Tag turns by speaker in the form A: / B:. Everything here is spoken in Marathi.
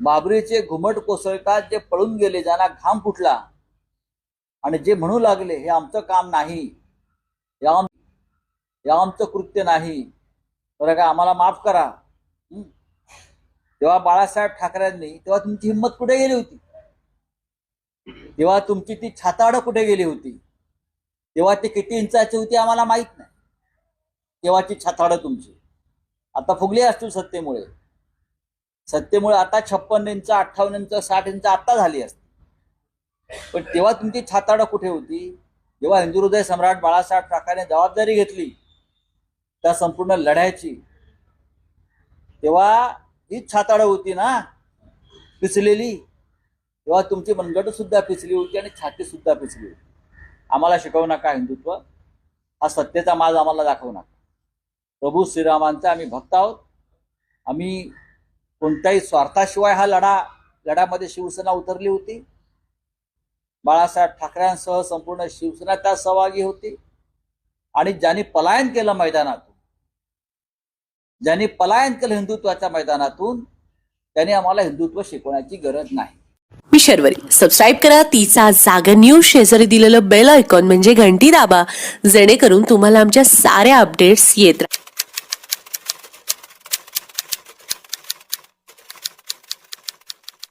A: बाबरीचे घुमट कोसळतात जे पळून गेले ज्यांना घाम फुटला. आणि जे म्हणू लागले हे आमचं काम नाही. या आम आमचं कृत्य नाही. बरं का आम्हाला माफ करा. तेव्हा बाळासाहेब ठाकरेंनी तेव्हा तुमची हिंमत कुठे गेली होती? तेव्हा तुमची ती छाताड कुठे गेली होती? तेव्हा ती किती इंचाची होती आम्हाला माहीत नाही. तेव्हाची छाताड तुमची. आता फुगली असतील सत्तेमुळे. सत्तेमुळे आता छप्पन इंच अठ्ठावन्न इंच साठ इंच आत्ता झाली असते. पण तेव्हा तुमची छाताड कुठे होती? जेव्हा हिंदू हृदय सम्राट बाळासाहेब ठाकरेने जबाबदारी घेतली त्या संपूर्ण लढ्याची तेव्हा हीच छाताड होती ना? पिचलेली तेव्हा तुमची मनगट सुद्धा पिचली होती आणि छाती सुद्धा पिचली होती. आम्हाला शिकवू नका हिंदुत्व. हा सत्तेचा माज आम्हाला दाखवू नका. प्रभू श्रीरामांचा आम्ही भक्त आहोत. आम्ही कोणत्याही स्वार्थाशिवाय हा लढा लढ्यामध्ये शिवसेना उतरली होती. बाळासाहेब ठाकरेंसह संपूर्ण शिवसेना त्यात सहभागी होती. आणि ज्यांनी पलायन केलं मैदानातून ज्यांनी पलायन केलं हिंदुत्वाच्या मैदानातून त्यांनी आम्हाला हिंदुत्व शिकवण्याची गरज नाही.
B: मी शर्वरी. सबस्क्राईब करा. तिचा जागर न्यूज शेजारी दिलेलं बेल आयकॉन म्हणजे घंटी दाबा. जेणेकरून तुम्हाला आमच्या साऱ्या अपडेट्स येत राहतात